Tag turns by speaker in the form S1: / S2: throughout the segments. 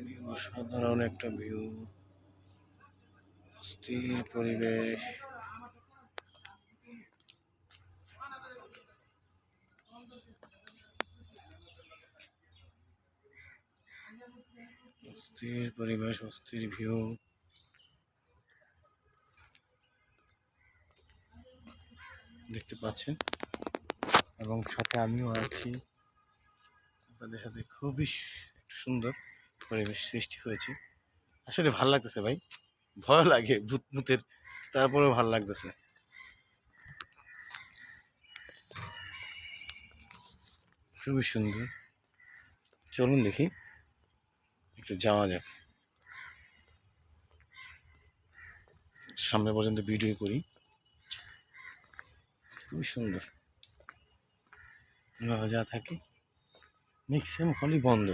S1: খুবই অসাধারণ একটা ভিউ, অস্থির পরিবেশ। অস্থির পরিবেশ, অস্থির ভিউ। দেখতে পাচ্ছেন? এবং সাথে আমিও আছি। আপনাদের সাথে খুবই সুন্দর পরিবেশ সৃষ্টি হয়েছে। আসলে ভালো লাগতেছে ভাই। ভয় লাগে ভূত ভূতের তারপরেও ভালো লাগতেছে। খুবই সুন্দর। চলুন দেখি একটু যাওয়া যাক। সামনে পর্যন্ত ভিডিও করি। খুবই সুন্দর। যা থাকে। ম্যাক্সিমাম হলই বন্ধ।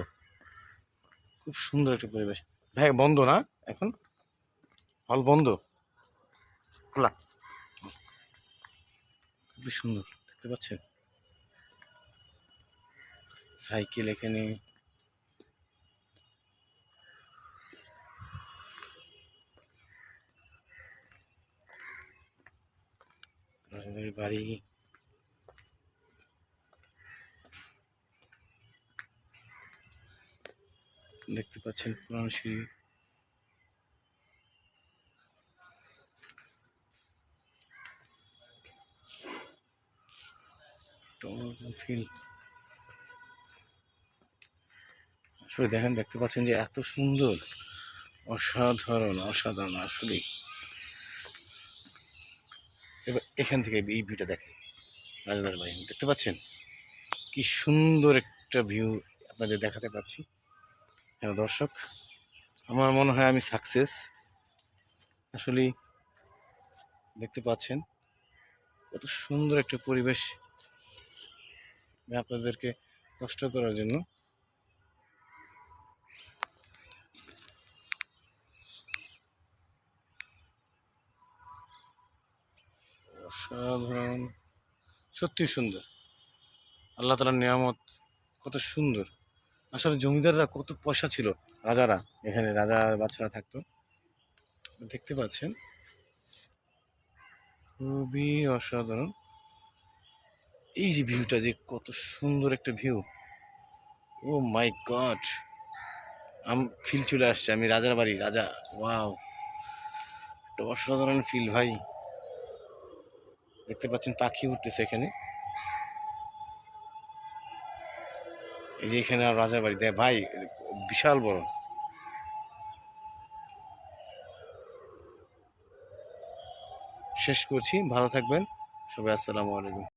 S1: খুব সুন্দর একটা পরিবেশ। ভাই, বন্ধ না এখন? হল বন্ধ। খোলা। খুবই সুন্দর, দেখতে পাচ্ছেন? সাইকেল এখানে। বাড়ি। দেখতে পাচ্ছেন পুরানো সিঁড়ি। আসলে দেখেন, দেখতে পাচ্ছেন যে এত সুন্দর, অসাধারণ অসাধারণ আসলে এবার এখান থেকে এই ভিউটা দেখেন, রাজদার বাড়ি। দেখতে পাচ্ছেন? কি সুন্দর একটা ভিউ আপনাদের দেখাতে পাচ্ছি। হ্যাঁ দর্শক, আমার মনে হয় আমি সাকসেস আসলে দেখতে পাচ্ছেন, কত সুন্দর একটা পরিবেশ আপনাদেরকে কষ্ট করার জন্য। অসাধারণ সত্যি সুন্দর। আল্লাহ তালার নিয়ামত কত সুন্দর। আসলে জমিদাররা কত পয়সা ছিল? রাজারা, এখানে রাজা বাচ্চারা থাকতো। দেখতে পাচ্ছেন। খুবই অসাধারণ। এই যে ভিউটা যে কত সুন্দর একটা view. Oh my God! Um feel চলে আসছে। আমি রাজার বাড়ি, রাজা। ওয়াও! একটা অসাধারণ ফিল ভাই। দেখতে পাচ্ছেন পাখি উঠতেছে এখানে। এই যে এখানে রাজার বাড়ি। দেয় ভাই, বিশাল বড়। শেষ করছি, ভালো থাকবেন। সবাই আসসালামু আলাইকুম।